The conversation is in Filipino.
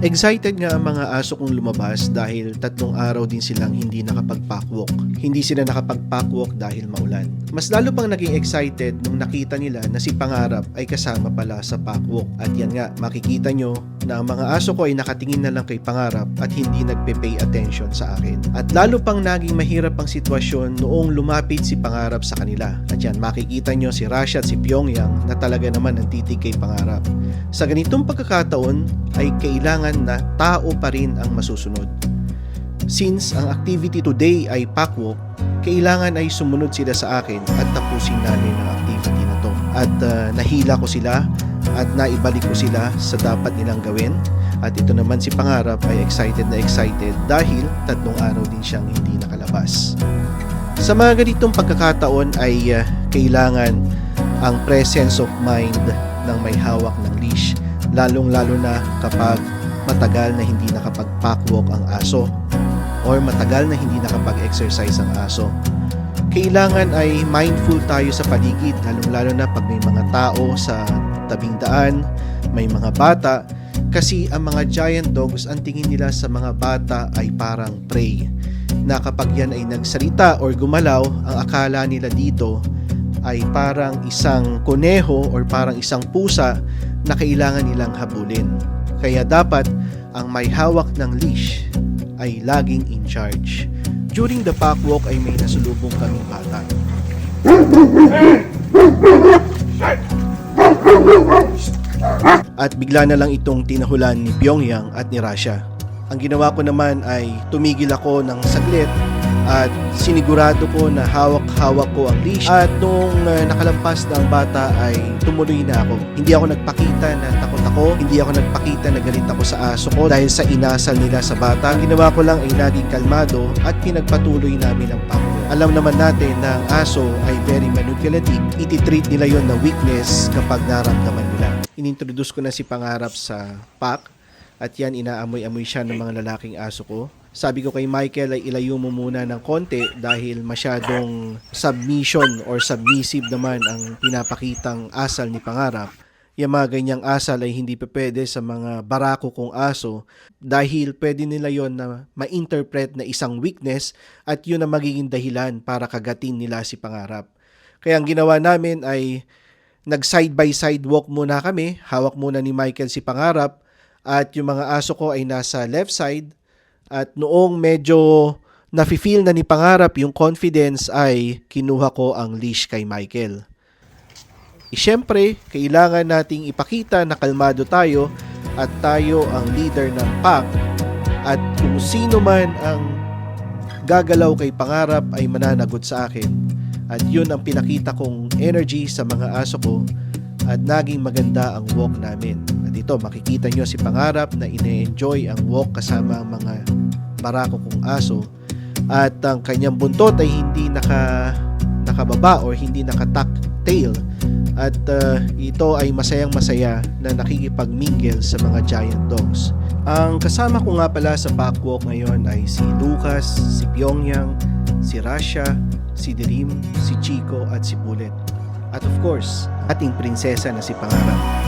Excited nga ang mga aso kong lumabas dahil tatlong araw din silang hindi nakapag-packwalk. Hindi sila nakapag-packwalk dahil maulan. Mas lalo pang naging excited nung nakita nila na si Pangarap ay kasama pala sa packwalk. At yan nga, makikita nyo na ang mga aso ko ay nakatingin na lang kay Pangarap at hindi nagpe-pay attention sa akin. At lalo pang naging mahirap ang sitwasyon noong lumapit si Pangarap sa kanila. At yan, makikita nyo si Rasha at si Pyongyang na talaga naman ang titig kay Pangarap. Sa ganitong pagkakataon ay kailangan na tao pa rin ang masusunod. Since ang activity today ay packwalk, kailangan ay sumunod sila sa akin at tapusin namin ang activity na to. At uh, nahila ko sila at naibalik ko sila sa dapat nilang gawin. At ito naman si Pangarap ay excited na excited dahil tatlong araw din siyang hindi nakalabas. Sa mga ganitong pagkakataon ay uh, kailangan ang presence of mind ng may hawak ng leash lalong-lalo na kapag matagal na hindi nakapag-packwalk ang aso or matagal na hindi nakapag-exercise ang aso. Kailangan ay mindful tayo sa paligid lalong-lalo na pag may mga tao sa tabing daan, may mga bata kasi ang mga giant dogs ang tingin nila sa mga bata ay parang prey na kapag yan ay nagsalita or gumalaw ang akala nila dito ay parang isang kuneho or parang isang pusa na kailangan nilang habulin. Kaya dapat ang may hawak ng leash ay laging in charge. During the pack walk ay may nasulubong kaming bata. At bigla na lang itong tinahulan ni Pyongyang at ni Russia. Ang ginawa ko naman ay tumigil ako ng saglit at sinigurado ko na hawak-hawak ko ang leash at nung uh, nakalampas na bata ay tumuloy na ako. Hindi ako nagpakita na takot ako, hindi ako nagpakita na galit ako sa aso ko dahil sa inasal nila sa bata. Ang ginawa ko lang ay naging kalmado at pinagpatuloy namin ang pako. Alam naman natin na ang aso ay very manipulative. Ititreat nila yon na weakness kapag naramdaman nila. Inintroduce ko na si Pangarap sa pack at yan inaamoy-amoy siya ng mga lalaking aso ko. Sabi ko kay Michael ay ilayo mo muna ng konti dahil masyadong submission or submissive naman ang pinapakitang asal ni Pangarap. Yung mga ganyang asal ay hindi pa pwede sa mga barako kong aso dahil pwede nila yon na ma-interpret na isang weakness at yun ang magiging dahilan para kagatin nila si Pangarap. Kaya ang ginawa namin ay nag side by side walk muna kami, hawak muna ni Michael si Pangarap at yung mga aso ko ay nasa left side at noong medyo nafe-feel na ni Pangarap yung confidence ay kinuha ko ang leash kay Michael. E, Siyempre, kailangan nating ipakita na kalmado tayo at tayo ang leader ng pack at kung sino man ang gagalaw kay Pangarap ay mananagot sa akin. At yun ang pinakita kong energy sa mga aso ko at naging maganda ang walk namin. At ito, makikita nyo si Pangarap na ine-enjoy ang walk kasama ang mga barako kong aso at ang kanyang buntot ay hindi naka nakababa or hindi nakatuck tail at uh, ito ay masayang masaya na nakikipagmingle sa mga giant dogs. Ang kasama ko nga pala sa packwalk ngayon ay si Lucas, si Pyongyang, si Rasha, si Dirim, si Chico at si Bullet. At of course, ating prinsesa na si Pangarap.